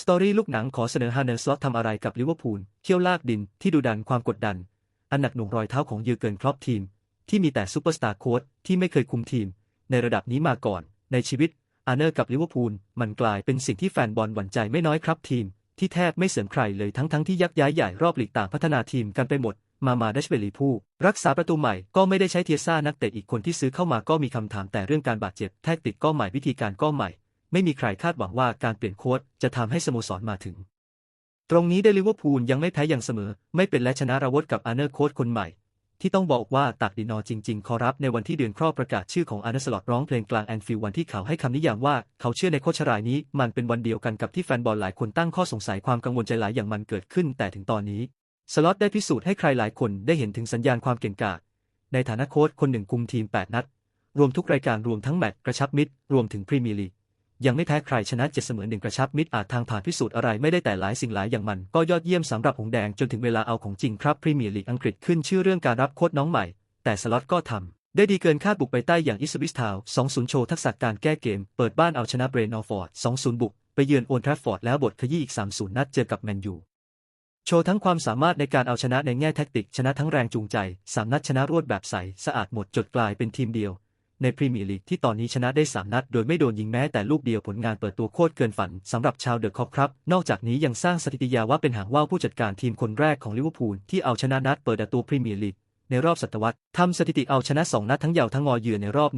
สตอรี่ลูกหนังขอเสนอฮาร์เนสล็อตทำอะไรกับลิเวอร์พูลเที่ยวลากดินที่ดูดันความกดดัน อันหนักหน่วงรอยเท้าของเยอร์เกินครอปทีม ที่มีแต่ซูเปอร์สตาร์โค้ชที่ไม่เคยคุมทีม ในระดับนี้มาก่อน ในชีวิต อาเนอร์กับลิเวอร์พูลมันกลายเป็นสิ่งที่แฟนบอลหวั่นใจไม่น้อยครับทีม ที่แทบไม่เสริมใครเลยทั้งทั้งๆที่ยักย้ายใหญ่รอบหลีกต่างพัฒนาทีมกันไปหมด มามาดัชเวลีผู้ รักษาประตูใหม่ก็ไม่ได้ใช้เทียซ่านักเตะอีกคนที่ซื้อเข้ามาก็มีคำถามแต่เรื่องการบาดเจ็บแทคติกก็ใหม่วิธีการก็ใหม่ ไม่มีใครคาดหวังว่าการเปลี่ยนโค้ชจะทำให้สโมสรมาถึง ตรงนี้ได้ลิเวอร์พูลยังไม่แพ้อย่างเสมอ ไม่เป็นและชนะระวดกับอาร์เนอร์โค้ชคนใหม่ ที่ต้องบอกว่าตักดินอจริง ๆ ขอรับในวันที่เดือนครอบประกาศชื่อของอาร์เนอร์สลอตร้องเพลงกลางแอนฟิลวันที่เขาให้คำนิยามว่าเขาเชื่อในโคชรายนี้ มันเป็นวันเดียวกันกับที่แฟนบอลหลายคนตั้งข้อสงสัยความกังวลใจหลายอย่างมันเกิดขึ้น แต่ถึงตอนนี้สล็อตได้พิสูจน์ให้ใครหลายคนได้เห็นถึงสัญญาณความเก่งกาจในฐานะโค้ชคนหนึ่งคุมทีม 8 นัด รวมทุกรายการรวมทั้งแมตช์กระชับมิตร รวมถึงพรีเมียร์ลีก ยังไม่แพ้ใครชนะเจ็ดเสมอหนึ่งกระชับมิตรอาจทางผ่านพิสูจน์อะไรไม่ได้แต่หลายสิ่งหลายอย่างมันก็ยอดเยี่ยมสำหรับหงแดงจนถึงเวลาเอาของจริงครับพรีเมียร์ลีกอังกฤษขึ้นชื่อเรื่องการรับโค้ชน้องใหม่ แต่สล็อตก็ทำได้ดีเกินคาดบุกไปใต้อย่างอิสวิสทาว2-0 โชว์ทักษะการแก้เกม เปิดบ้านเอาชนะเบรนอฟอร์ด2-0 บุก ไปเยือนโอนทราฟฟอร์ดแล้วบทขยี้อีก 3-0 นัดเจอกับแมนยูโชว์ทั้งความสามารถในการเอาชนะในแง่แท็กติกชนะทั้งแรงจูงใจ 3 นัดชนะรวดแบบใสสะอาดหมดจดกลายเป็นทีมเดียว ในพรีเมียร์ลีกที่ตอนนี้ชนะได้ 3 นัด โดยไม่โดนยิงแม้แต่ลูกเดียวผลงานเปิดตัวโคตรเกินฝันสำหรับชาวเดอะคอปครับ นอกจากนี้ยังสร้างสถิติยาว่าเป็นหางว่าวผู้จัดการทีมคนแรกของลิเวอร์พูลที่เอาชนะนัดเปิดตัวพรีเมียร์ลีกในรอบศตวรรษทำสถิติเอาชนะ 2 นัดทั้งเยาวทั้งงอเยือนในรอบ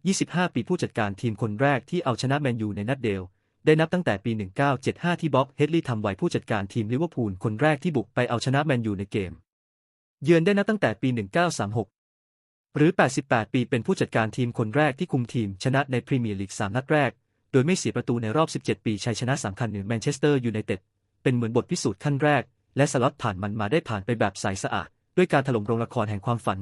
125 ปีผู้จัดการทีมคนแรกที่เอาชนะแมนยูในนัดเดียวได้นับตั้งแต่ปี 1975 ที่บ็อกเฮดลีย์ทำไว้ผู้จัดการทีมลิเวอร์พูลคนแรกที่บุกไปเอาชนะแมนยูในเกม เยือนได้นับตั้งแต่ปี 1936 หรือ 88 ปีเป็นผู้จัดการทีมคนแรกที่คุมทีมชนะในพรีเมียร์ลีก 3 นัดแรก โดยไม่เสียประตูในรอบ 17 ปีชัยชนะสำคัญเหนือแมนเชสเตอร์ยูไนเต็ด เป็นเหมือนบทพิสูจน์ขั้นแรก และสล็อตผ่านมันมาได้ผ่านไปแบบใสสะอาด ด้วยการถล่มโรงละครแห่งความฝัน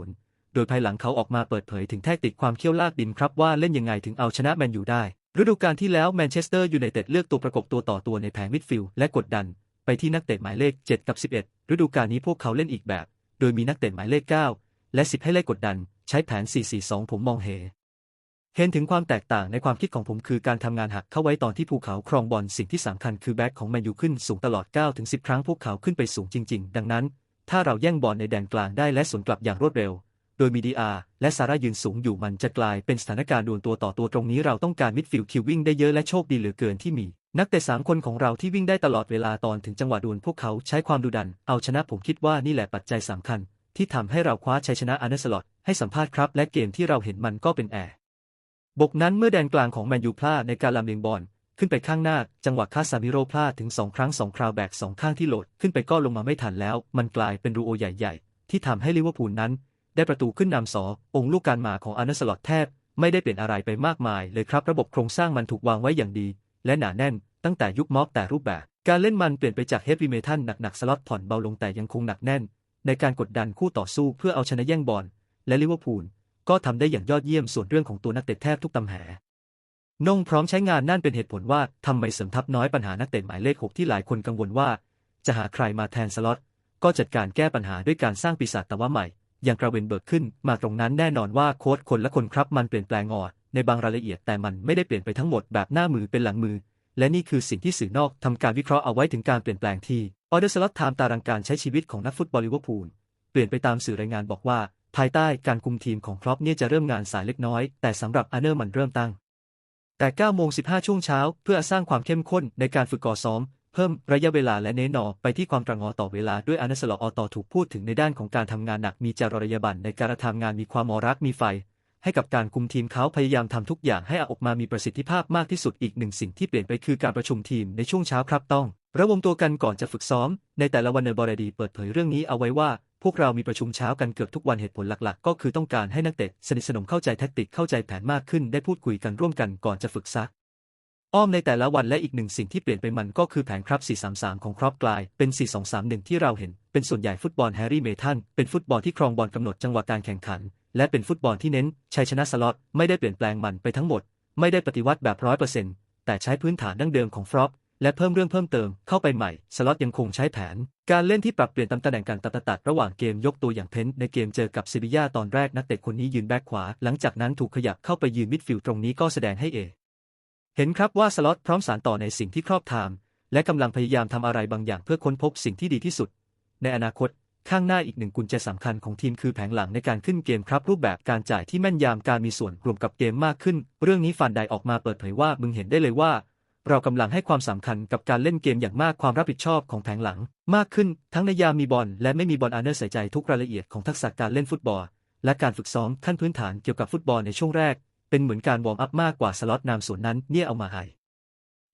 3-0 โดยภายหลังเขาออกมาเปิดเผยถึงแทคติกความเขี้ยวลากดินครับว่าเล่นยังไงถึงเอาชนะแมนยูได้ ฤดูกาลที่แล้วแมนเชสเตอร์ยูไนเต็ดเลือกตัวประกบตัวต่อตัวในแผงมิดฟิลด์และกดดัน ไปที่นักเตะหมายเลข 7 กับ 11 ฤดูกาลนี้พวกเขาเล่นอีกแบบ โดยมีนักเตะหมายเลข 9 และ10ให้ไล่กดดัน ใช้แผน 4-4-2 ผมมองเห็นเห็นถึงความแตกต่างในความคิดของผมคือการทำงานหักเข้าไว้ตอนที่ภูเขาครองบอลสิ่งที่สำคัญคือแบ็คของแมนยูขึ้นสูงตลอด 9-10 ครั้งพวกเขาขึ้นไปสูงจริง ๆ ดังนั้น ถ้าเราแย่งบอลในแดนกลางได้และสวนกลับอย่างรวดเร็ว โดยมีดีอาและซาร่ายืนสูงอยู่มันจะกลายเป็นสถานการณ์ดวลตัวต่อตัวตรงนี้เราต้องการมิดฟิลด์คิววิ่งได้เยอะและโชคดีเหลือเกินที่มีนักเตะสามคนของเราที่วิ่งได้ตลอดเวลาตอนถึงจังหวะดวลพวกเขาใช้ความดุดัน เอาชนะผมคิดว่านี่แหละปัจจัยสำคัญ ที่ทำให้เราคว้าชัยชนะอาร์เนสลอตให้สัมภาษณ์ครับ และเกมที่เราเห็นมันก็เป็นแอร์บกนั้นเมื่อแดนกลางของแมนยูพลาดในการลำเลียงบอลขึ้นไปข้างหน้า จังหวะคาซามิโรพลาดถึงสองครั้งสองคราวแบกสองข้างที่โหลดขึ้นไปก็ลงมาไม่ทันแล้ว มันกลายเป็นรูโอใหญ่ ๆ ที่ทำให้ลิเวอร์พูลนั้น ได้ประตูขึ้นนำสอองค์ลูกการมาของอาร์เนสลอตแทบ ไม่ได้เปลี่ยนอะไรไปมากมายเลยครับ ระบบโครงสร้างมันถูกวางไว้อย่างดี และหนาแน่น ตั้งแต่ยุคม็อบแต่รูปแบบ การเล่นมันเปลี่ยนไปจากเฮฟวีเมทัลหนักๆสล็อตผ่อนเบาลงแต่ยังคงหนักแน่น ในการกดดันคู่ต่อสู้เพื่อเอาชนะแย่งบอลและลิเวอร์พูลก็ทำได้อย่างยอดเยี่ยมส่วนเรื่องของตัวนักเตะแทบทุกตำแหน่งพร้อมใช้งานนั่นเป็นเหตุผลว่าทำไมเสริมทัพน้อยปัญหานักเตะหมายเลขหกที่หลายคนกังวลว่า จะหาใครมาแทนสล็อตก็จัดการแก้ปัญหาด้วยการสร้างปีศาจต่ว่าใหม่ อย่างกราเวนเบิร์กขึ้นมาตรงนั้นแน่นอนว่าโค้ชคนละคนครับมันเปลี่ยนแปลงออในบางรายละเอียดแต่มันไม่ได้เปลี่ยนไปทั้งหมดแบบหน้ามือเป็นหลังมือ และนี่คือสิ่งที่สื่อนอกทำการวิเคราะห์เอาไว้ถึงการเปลี่ยนแปลงที่ ออเดอร์สล็อตไทม์ตารางการใช้ชีวิตของนักฟุตบอลลิเวอร์พูล เปลี่ยนไปตามสื่อรายงานบอกว่า ภายใต้การคุมทีมของครอปเนี่ยจะเริ่มงานสายเล็กน้อย แต่สำหรับอาเนอร์มันเริ่มตั้ง แต่9โมง15 ช่วงเช้า เพื่อสร้างความเข้มข้นในการฝึกก่อซ้อม เพิ่มระยะเวลาและเน้นหนอไปที่ความตระงอต่อเวลาด้วยอานัสลออตอถูกพูดถึงในด้านของการทำงานหนักมีจารยาบรรณในการทำงานมีความมอรักมีไฟให้กับการคุมทีมเขาพยายามทำทุกอย่างให้ออกมามีประสิทธิภาพมากที่สุดอีกหนึ่งสิ่งที่เปลี่ยนไปคือการประชุมทีมในช่วงเช้าครับต้อง ระวมตัวกันก่อนจะฝึกซ้อม ในแต่ละวันเนอร์บอรดีเปิดเผยเรื่องนี้เอาไว้ว่า พวกเรามีประชุมเช้ากันเกือบทุกวันเหตุผลหลัก ๆ ก็คือต้องการให้นักเตะสนิทสนมเข้าใจแทคติกเข้าใจแผนมากขึ้นได้พูดคุยกันร่วมกันก่อนจะฝึกซัก อ้อมในแต่ละวันและอีกหนึ่งสิ่งที่เปลี่ยนไปมันก็คือแผนครับ 433 ของครอปกลายเป็น 4231 ที่เราเห็น เป็นส่วนใหญ่ฟุตบอลแฮร์รี่เมทันเป็นฟุตบอลที่ครองบอลกำหนดจังหวะการแข่งขัน และเป็นฟุตบอลที่เน้นชัยชนะสล็อตไม่ได้เปลี่ยนแปลงมันไปทั้งหมด ไม่ได้ปฏิวัติแบบร้อยเปอร์เซ็นต์แต่ใช้พื้นฐานดั้งเดิมของฟรอป และเพิ่มเรื่องเพิ่มเติมเข้าไปใหม่ สล็อตยังคงใช้แผน การเล่นที่ปรับเปลี่ยนตามตำแหน่งการตัดตัดระหว่างเกมยกตัวอย่างเพ้นในเกมเจอกับซิบิยาตอนแรกนักเตะคนนี้ยืนแบ็คขวา หลังจากนั้นถูกขยับเข้าไปยืนมิดฟิลด์ตรงนี้ก็แสดงให้เอ เห็นครับว่าสล็อตพร้อมสารต่อในสิ่งที่ครอบไทม์และกำลังพยายามทำอะไรบางอย่างเพื่อค้นพบสิ่งที่ดีที่สุด ในอนาคตข้างหน้าอีกหนึ่งกุญแจสำคัญของทีมคือแผงหลังในการขึ้นเกมครับ รูปแบบการจ่ายที่แม่นยำการมีส่วนรวมกับเกมมากขึ้น เรื่องนี้ฟันไดออกมาเปิดเผยว่ามึงเห็นได้เลยว่า เรากำลังให้ความสำคัญกับการเล่นเกมอย่างมากความรับผิดชอบของแผงหลัง มากขึ้นทั้งในยามมีบอลและไม่มีบอลอาเนอร์ใส่ใจทุกรายละเอียดของทักษะการเล่นฟุตบอล และการฝึกซ้อมขั้นพื้นฐานเกี่ยวกับฟุตบอลในช่วงแรก เป็นเหมือนการวอร์มอัพมากกว่าสล็อตนามส่วนนั้นเนี่ยเอามาให้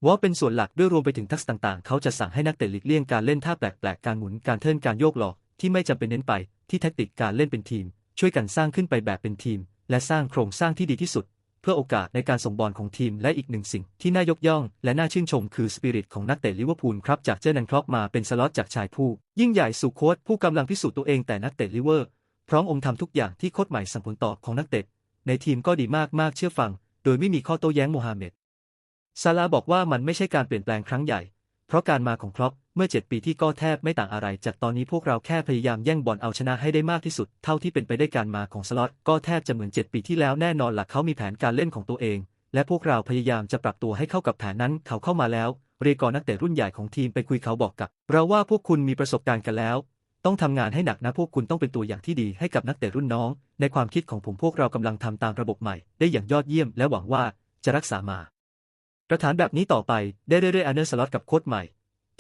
วอลเป็นส่วนหลักด้วยรวมไปถึงทักษะต่างๆ เขาจะสั่งให้นักเตะหลีกเลี่ยงการเล่นท่าแปลกๆการหมุนการเทิร์นการโยกหลอกที่ไม่จำเป็นเน้นไปที่แทคติกการเล่นเป็นทีม ช่วยกันสร้างขึ้นไปแบบเป็นทีม และสร้างโครงสร้างที่ดีที่สุด เพื่อโอกาสในการส่งบอลของทีมและอีกหนึ่งสิ่งที่น่ายกย่อง และน่าชื่นชมคือสปิริตของนักเตะลิเวอร์พูลครับจากเจอร์นันครอปมาเป็นสล็อตจากชายผู้ ยิ่งใหญ่สู่โค้ชผู้กำลังพิสูจน์ตัวเองแต่นักเตะลิเวอร์พร้อมองค์ทำทุกอย่างที่โค้ชใหม่สั่งผลตอบของนักเตะในทีมก็ดีมากมากเชื่อฟัง โดยไม่มีข้อโต้แย้งโมฮัมเหม็ดซาลาบอกว่ามันไม่ใช่การเปลี่ยนแปลงครั้งใหญ่ เพราะการมาของครอปเมื่อ 7 ปีที่ก็แทบไม่ต่างอะไร จากตอนนี้พวกเราแค่พยายามแย่งบอลเอาชนะให้ได้มากที่สุด เท่าที่เป็นไปได้การมาของสล็อตก็แทบจะเหมือน 7 ปีที่แล้วแน่นอนหลักเขามีแผนการเล่นของตัวเอง และพวกเราพยายามจะปรับตัวให้เข้ากับแผนนั้นเขาเข้ามาแล้ว เรยกนักเตะรุ่นใหญ่ของทีมไปคุยเขาบอกกับ เราว่าพวกคุณมีประสบการณ์กันแล้ว ต้องทำงานให้หนักนะพวกคุณต้องเป็นตัวอย่างที่ดีให้กับนักเตะรุ่นน้อง ในความคิดของผมพวกเรากำลังทำตามระบบใหม่ ได้อย่างยอดเยี่ยม และหวังว่าจะรักษามา ประฐานแบบนี้ต่อไปได้เรื่อยๆอันเนอร์สล็อตกับโค้ชใหม่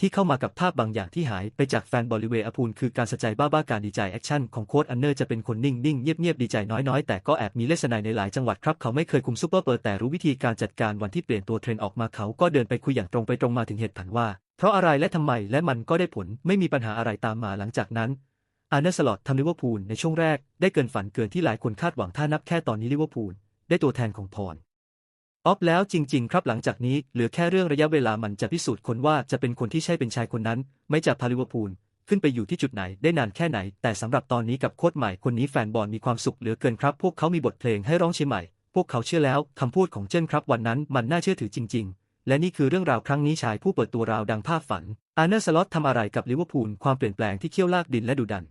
ที่เข้ามากับภาพบางอย่างที่หายไปจากแฟนบอลิเวอาพูลคือการสะใจบ้าๆการดีใจแอคชั่นของโค้ชอันเนอร์จะเป็นคนนิ่งๆเงียบๆดีใจน้อยๆ แต่ก็แอบมีเลสไนในหลายจังหวัดครับ เขาไม่เคยคุมซูเปอร์เปิดแต่รู้วิธีการจัดการวันที่เปลี่ยนตัวเทรนออกมาเขาก็เดินไปคุยอย่างตรงไปตรงมาถึงเหตุผลว่า เพราะอะไรและทำไมและมันก็ได้ผลไม่มีปัญหาอะไรตามมาหลังจากนั้นอาร์เนอร์สล็อตทำลิเวอร์พูลในช่วงแรกได้เกินฝันเกินที่หลายคนคาดหวังถ้านับแค่ตอนนี้ลิเวอร์พูลได้ตัวแทนของพร ออฟแล้วจริง ๆ ครับหลังจากนี้เหลือแค่เรื่องระยะเวลามันจะพิสูจน์คนว่าจะเป็นคนที่ใช่เป็นชายคนนั้น ไม่จะพาลิเวอร์พูลขึ้นไปอยู่ที่จุดไหนได้นานแค่ไหน แต่สำหรับตอนนี้กับโค้ชใหม่คนนี้แฟนบอลมีความสุขเหลือเกินครับ พวกเขามีบทเพลงให้ร้องเชียใหม่ พวกเขาเชื่อแล้วคำพูดของเจนครับวันนั้นมันน่าเชื่อถือจริง ๆ และนี่คือเรื่องราวครั้งนี้ชายผู้เปิดตัวราวดังภาพฝันอาร์เนอร์สล็อตทำอะไรกับลิเวอร์พูลความเปลี่ยนแปลงที่เขี้ยวลากดินและดุดัน